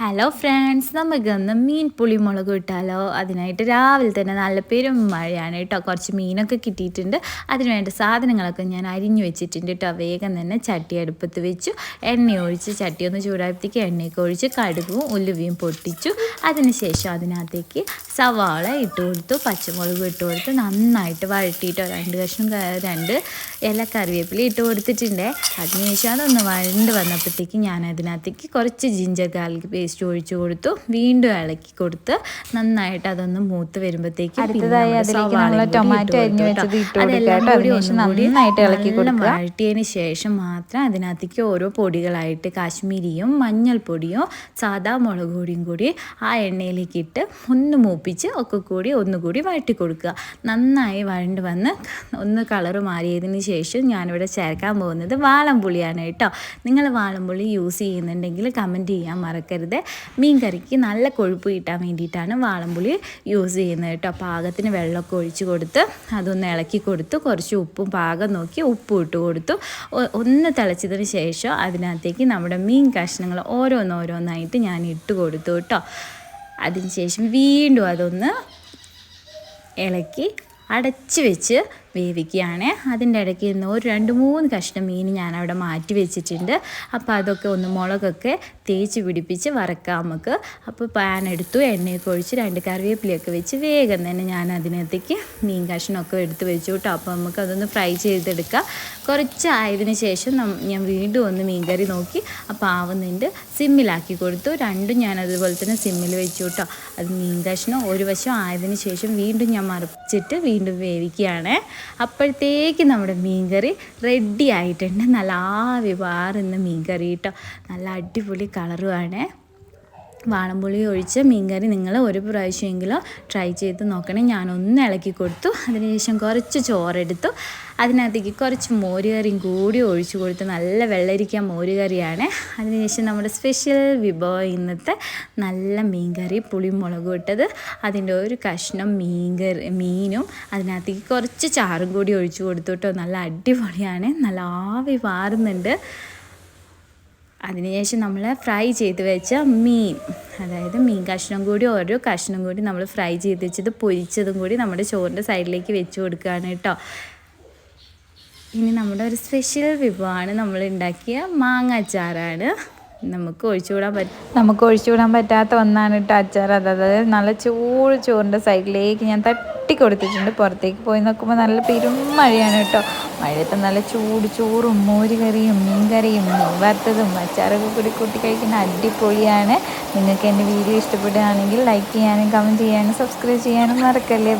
Hello friends നമുക്കൊന്ന് മീൻ പുളിമുളക് ഇട്ടാലോ? അതിനായിട്ട് രാവിലെ തന്നെ നല്ല പേരും മഴയാണ് കേട്ടോ. കുറച്ച് മീനൊക്കെ കിട്ടിയിട്ടുണ്ട്. അതിനുവേണ്ട സാധനങ്ങളൊക്കെ ഞാൻ അരിഞ്ഞു വെച്ചിട്ടുണ്ട് കേട്ടോ. വേഗം തന്നെ ചട്ടി അടുപ്പത്ത് വെച്ചു. എണ്ണ ഒഴിച്ച് ചട്ടി ഒന്ന് ചൂടായപ്പോഴത്തേക്ക് എണ്ണയൊക്കെ ഒഴിച്ച് കടുകും ഉലുവയും പൊട്ടിച്ചു. അതിനുശേഷം അതിനകത്തേക്ക് സവാള ഇട്ട് കൊടുത്തു. പച്ചമുളക് ഇട്ട് കൊടുത്ത്. നന്നായിട്ട് വഴട്ടിയിട്ടോ രണ്ട് കഷ്ണം രണ്ട് ഇല കറിവേപ്പില ഇട്ട് കൊടുത്തിട്ടുണ്ട്. അതിനുശേഷം അതൊന്ന് വഴണ്ട് വന്നപ്പോഴത്തേക്ക് ഞാൻ അതിനകത്തേക്ക് കുറച്ച് ജിഞ്ചർ ഗാർലിക് പേസ്റ്റ് പേസ്റ്റ് ഒഴിച്ചു കൊടുത്തു. വീണ്ടും ഇളക്കി കൊടുത്ത് നന്നായിട്ട് അതൊന്ന് മൂത്ത് വരുമ്പോഴത്തേക്ക് വഴട്ടിയതിന് ശേഷം മാത്രം അതിനകത്തേക്ക് ഓരോ പൊടികളായിട്ട് കാശ്മീരിയും മഞ്ഞൾപ്പൊടിയും സാദാ മുളക് പൊടിയും കൂടി ആ എണ്ണയിലേക്ക് ഇട്ട് ഒന്ന് മൂപ്പിച്ച് ഒക്കെ കൂടി ഒന്നുകൂടി വഴട്ടി കൊടുക്കുക. നന്നായി വഴണ്ട് വന്ന് ഒന്ന് കളറ് മാറിയതിന് ശേഷം ഞാനിവിടെ ചേർക്കാൻ പോകുന്നത് വാളംപുളിയാണ് കേട്ടോ. നിങ്ങൾ വാളംപുളി യൂസ് ചെയ്യുന്നുണ്ടെങ്കിൽ കമന്റ് ചെയ്യാൻ മറക്കരുത്. മീൻ കറിക്ക് നല്ല കൊഴുപ്പ് കിട്ടാൻ വേണ്ടിയിട്ടാണ് വാളംപുളി യൂസ് ചെയ്യുന്നത് കേട്ടോ. പാകത്തിന് വെള്ളമൊക്കെ ഒഴിച്ച് കൊടുത്ത് അതൊന്ന് ഇളക്കി കൊടുത്തു കുറച്ച് ഉപ്പും പാകം നോക്കി ഉപ്പ് ഇട്ട് കൊടുത്തു. ഒന്ന് തിളച്ചതിന് ശേഷം അതിനകത്തേക്ക് നമ്മുടെ മീൻ കഷ്ണങ്ങൾ ഓരോന്നോരോന്നായിട്ട് ഞാൻ ഇട്ട് കൊടുത്തു കേട്ടോ. അതിനുശേഷം വീണ്ടും അതൊന്ന് ഇളക്കി അടച്ച് വെച്ച് വേവിക്കുകയാണ്. അതിന്റെ ഇടയ്ക്ക് നിന്ന് ഒരു രണ്ട് മൂന്ന് കഷ്ണം മീൻ ഞാൻ അവിടെ മാറ്റി വെച്ചിട്ടുണ്ട്. അപ്പോൾ അതൊക്കെ ഒന്ന് മുളകൊക്കെ തേച്ച് പിടിപ്പിച്ച് വറക്കാം നമുക്ക്. അപ്പോൾ പാൻ എടുത്തു എണ്ണയൊക്കെ ഒഴിച്ച് രണ്ട് കറിവേപ്പിലയൊക്കെ വെച്ച് വേഗം തന്നെ ഞാൻ അതിനകത്തേക്ക് മീൻ കഷ്ണമൊക്കെ എടുത്ത് വെച്ചു കേട്ടോ. അപ്പോൾ നമുക്ക് അതൊന്ന് ഫ്രൈ ചെയ്തെടുക്കാം. കുറച്ച് ആയതിനു ശേഷം ഞാൻ വീണ്ടും ഒന്ന് മീൻകറി നോക്കി. അപ്പോൾ ആവുന്നുണ്ട് സിമ്മിലാക്കി കൊടുത്തു. രണ്ടും ഞാൻ അതുപോലെ തന്നെ സിമ്മിൽ വെച്ചു കേട്ടോ. അത് മീൻ കഷ്ണം ഒരു വശം ആയതിനു ശേഷം വീണ്ടും ഞാൻ മറിച്ചിട്ട് വീണ്ടും വേവിക്കുകയാണ്. അപ്പോഴത്തേക്ക് നമ്മുടെ മീൻകറി റെഡി ആയിട്ടുണ്ട്. നല്ല ആവി പാറുന്ന മീൻകറി കേട്ടോ. നല്ല അടിപൊളി കളറുമാണ് വാളംപുളി ഒഴിച്ച് മീൻകറി നിങ്ങൾ ഒരു പ്രാവശ്യമെങ്കിലും ട്രൈ ചെയ്ത് നോക്കണേ. ഞാനൊന്ന് ഇളക്കി കൊടുത്തു. അതിനുശേഷം കുറച്ച് ചോറെടുത്തു അതിനകത്തേക്ക് കുറച്ച് മോരുകറിയും കൂടി ഒഴിച്ചു കൊടുത്ത് നല്ല വെള്ളരിക്ക മോരുകറിയാണ്. അതിനുശേഷം നമ്മുടെ സ്പെഷ്യൽ വിഭവം ഇന്നത്തെ നല്ല മീൻകറി പുളിമുളക് ഇട്ടത്. അതിന്റെ ഒരു കഷ്ണം മീൻകറി മീനും. അതിനകത്തേക്ക് കുറച്ച് ചാറും കൂടി ഒഴിച്ചു കൊടുത്തു നല്ല അടിപൊളിയാണ്. നല്ല ആവി പാറുന്നുണ്ട് അതിനുശേഷം നമ്മൾ ഫ്രൈ ചെയ്ത് വെച്ച മീൻ അതായത് മീൻ കഷ്ണം കൂടി ഓരോ കഷ്ണം കൂടി നമ്മൾ ഫ്രൈ ചെയ്ത് വെച്ചത് പൊരിച്ചതും കൂടി നമ്മുടെ ചോറിന്റെ സൈഡിലേക്ക് വെച്ച് കൊടുക്കുകയാണ് കേട്ടോ. ഇനി നമ്മുടെ ഒരു സ്പെഷ്യൽ വിഭവമാണ് നമ്മൾ ഉണ്ടാക്കിയ മാങ്ങ അച്ചാറാണ്. നമുക്ക് ഒഴിച്ചുകൂടാൻ പറ്റും നമുക്ക് ഒഴിച്ചുകൂടാൻ പറ്റാത്ത ഒന്നാണ് കേട്ടോ അച്ചാർ. അതായത് നല്ല ചൂട് ചോറിന്റെ സൈഡിലേക്ക് ഞാൻ തട്ടി കൊടുത്തിട്ടുണ്ട്. പുറത്തേക്ക് പോയി നോക്കുമ്പോൾ നല്ല പെരും മഴയാണ് കേട്ടോ. മഴയത്ത് നല്ല ചൂട് ചോറും മോര് കറിയും മീൻ കറിയും മീൻ വറുത്തതും അച്ചാറൊക്കെ കൂടി കൂട്ടി കഴിക്കുന്ന അടിപൊളിയാണ്. നിങ്ങൾക്ക് എന്റെ വീഡിയോ ഇഷ്ടപ്പെടുകയാണെങ്കിൽ ലൈക്ക് ചെയ്യാനും കമന്റ് ചെയ്യാനും സബ്സ്ക്രൈബ് ചെയ്യാനും മറക്കല്ലേ?